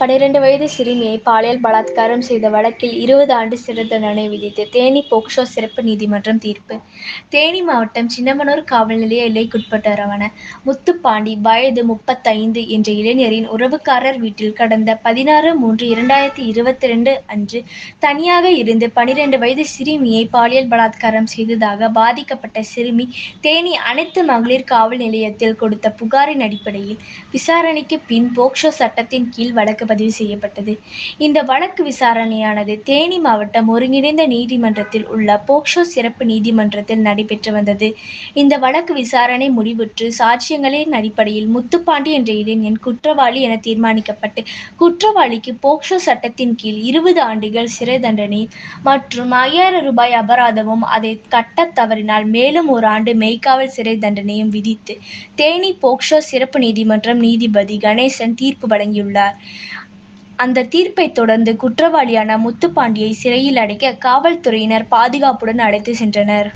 பனிரெண்டு வயது சிறுமியை பாலியல் பலாத்காரம் செய்த வழக்கில் இருபது ஆண்டு சிறை தண்டனை விதித்து தேனி போக்சோ சிறப்பு நீதிமன்றம் தீர்ப்பு. தேனி மாவட்டம் சின்னமனூர் காவல் நிலைய எல்லைக்குட்பட்டவரான முத்துப்பாண்டி வயது முப்பத்தைந்து என்ற இளைஞரின் உறவுக்காரர் வீட்டில் கடந்த பதினாறு மூன்று இரண்டாயிரத்தி இருபத்தி ரெண்டு அன்று தனியாக இருந்து பனிரெண்டு வயது சிறுமியை பாலியல் பலாத்காரம் செய்ததாக பாதிக்கப்பட்ட சிறுமி தேனி அனைத்து மகளிர் காவல் நிலையத்தில் கொடுத்த புகாரின் அடிப்படையில் விசாரணைக்கு பின் போக்சோ சட்டத்தின் கீழ் வழக்கு பதிவு செய்யப்பட்டது. இந்த வழக்கு விசாரணையானது தேனி மாவட்டம் ஒருங்கிணைந்த நீதிமன்றத்தில் உள்ள போக்சோ சிறப்பு நீதிமன்றத்தில் நடைபெற்று வந்தது. இந்த வழக்கு விசாரணை முடிவுற்று சாட்சியங்களின் அடிப்படையில் முத்துப்பாண்டி என்ற இளைஞன் குற்றவாளி என தீர்மானிக்கப்பட்டு குற்றவாளிக்கு போக்சோ சட்டத்தின் கீழ் இருபது ஆண்டுகள் சிறை தண்டனை மற்றும் ஐயாயிரம் ரூபாய் அபராதமும் அதை கட்டத் தவறினால் மேலும் ஒரு ஆண்டு மெய்காவல் சிறை தண்டனையும் விதித்து தேனி போக்சோ சிறப்பு நீதிமன்றம் நீதிபதி கணேசன் தீர்ப்பு வழங்கியுள்ளார். அந்த தீர்ப்பை தொடர்ந்து குற்றவாளியான முத்துப்பாண்டியை சிறையில் அடைக்க காவல்துறையினர் பாதுகாப்புடன் அழைத்து சென்றனர்.